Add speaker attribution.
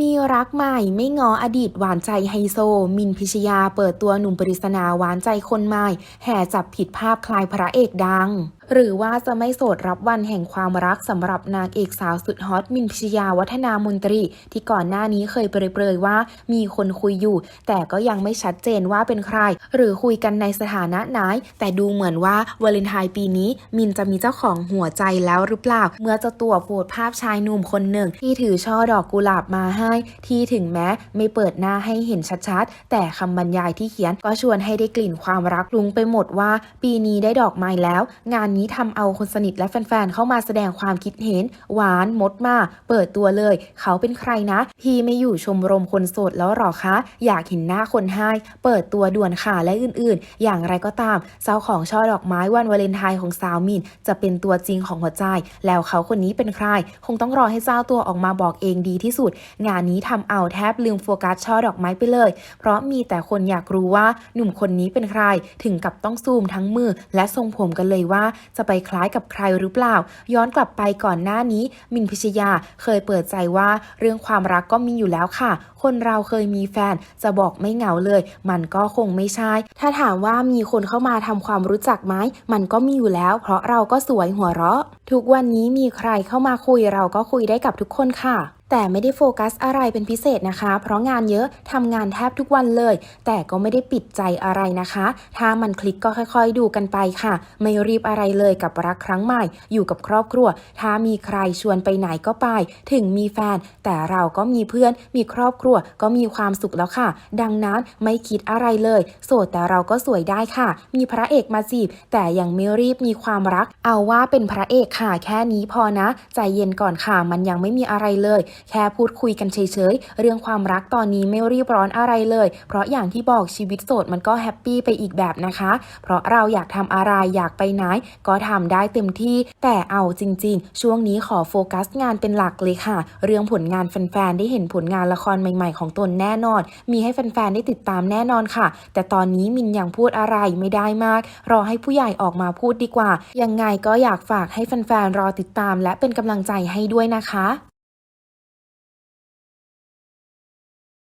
Speaker 1: มีรักใหม่ไม่งออดีตหวานใจไฮโซ มินพิชยาเปิดตัวหนุ่มปริศนาหวานใจคนใหม่ แห่จับผิดภาพคลายพระเอกดัง หรือว่าจะไม่โสดรับวันแห่งความรักสำหรับนางเอกสาวสุดฮอตมินพิชยาวัฒนามนตรี ที่ก่อนหน้านี้เคยเปรยๆว่ามีคนคุยอยู่ แต่ก็ยังไม่ชัดเจนว่าเป็นใคร หรือคุยกันในสถานะไหนแต่ดูเหมือนว่าวาเลนไทน์ปีนี้ มินจะมีเจ้าของหัวใจแล้วหรือเปล่า เมื่อเจ้าตัวโพสภาพชายหนุ่มคนหนึ่ง ที่ถือช่อดอกกุหลาบมาให้ ที่ถึงแม้ไม่เปิดหน้าให้เห็นชัดๆ แต่คำบรรยายที่เขียนก็ชวนให้ได้กลิ่นความรักลุงไปหมดว่า ปีนี้ได้ดอกไม้แล้ว งานนี้ทำเอาคนสนิทและแฟนๆ เข้ามาแสดงความคิดเห็น หวานมดมา เปิดตัวเลย เขาเป็นใครนะ พี่ไม่อยู่ชมรมคนโสดแล้วหรอคะ อยากเห็นหน้าคนให้ เปิดตัวด่วนค่ะและอื่นๆ อย่างไรก็ตามเจ้าของช่อดอกไม้วันวาเลนไทน์ของสาวมินจะเป็นตัวจริงของหัวใจ แล้วเขาคนนี้เป็นใคร คงต้องรอให้เจ้าตัวออกมาบอกเองดีที่สุด งานนี้ทำเอาแทบลืมโฟกัสช่อดอกไม้ไปเลย เพราะมีแต่คนอยากรู้ว่าหนุ่มคนนี้เป็นใคร ถึงกับต้องซูมทั้งมือและทรงผมกันเลยว่าจะไปคล้ายกับใครหรือเปล่า ย้อนกลับไปก่อนหน้านี้มินพิชยาเคยเปิดใจว่าเรื่องความรักก็มีอยู่แล้วค่ะ คนเราเคยมีแฟนจะบอกไม่เหงาเลย มันก็คงไม่ใช่ ถ้าถามว่ามีคนเข้ามาทำความรู้จักไหมมันก็มีอยู่แล้ว เพราะเราก็สวยหัวเราะ ทุกวันนี้มีใครเข้ามาคุยเราก็คุยได้กับทุกคนค่ะ แต่ไม่ได้โฟกัสอะไรเป็นพิเศษนะคะ เพราะงานเยอะทำงานแทบทุกวันเลย แต่ก็ไม่ได้ปิดใจอะไรนะคะ ถ้ามันคลิกก็ค่อยๆดูกันไปค่ะ ไม่รีบอะไรเลยกับรักครั้งใหม่ อยู่กับครอบครัว ถ้ามีใครชวนไปไหนก็ไป ถึงมีแฟน แต่เราก็มีเพื่อน มีครอบครัว ก็มีความสุขแล้วค่ะ ดังนั้นไม่คิดอะไรเลย โสดแต่เราก็สวยได้ค่ะ มีพระเอกมาจีบ แต่ยังไม่รีบมีความรัก เอาว่าเป็นพระเอกค่ะ แค่นี้พอนะ ใจเย็นก่อนค่ะ มันยังไม่มีอะไรเลยแค่พูดคุยกันเฉยๆ เรื่องความรักตอนนี้ไม่รีบร้อนอะไรเลย เพราะอย่างที่บอกชีวิตโสดมันก็แฮปปี้ไปอีกแบบนะคะ เพราะเราอยากทำอะไรอยากไปไหน ก็ทำได้เต็มที่ แต่เอาจริง ๆ ช่วงนี้ขอโฟกัสงานเป็นหลักเลยค่ะ เรื่องผลงานแฟนๆได้เห็นผลงานละครใหม่ ๆ ของตนแน่นอน มีให้แฟนๆได้ติดตามแน่นอนค่ะ แต่ตอนนี้มินยังพูดอะไรไม่ได้มาก รอให้ผู้ใหญ่ออกมาพูดดีกว่า ยังไงก็อยากฝากให้แฟนๆรอติดตาม และเป็นกำลังใจให้ด้วยนะคะ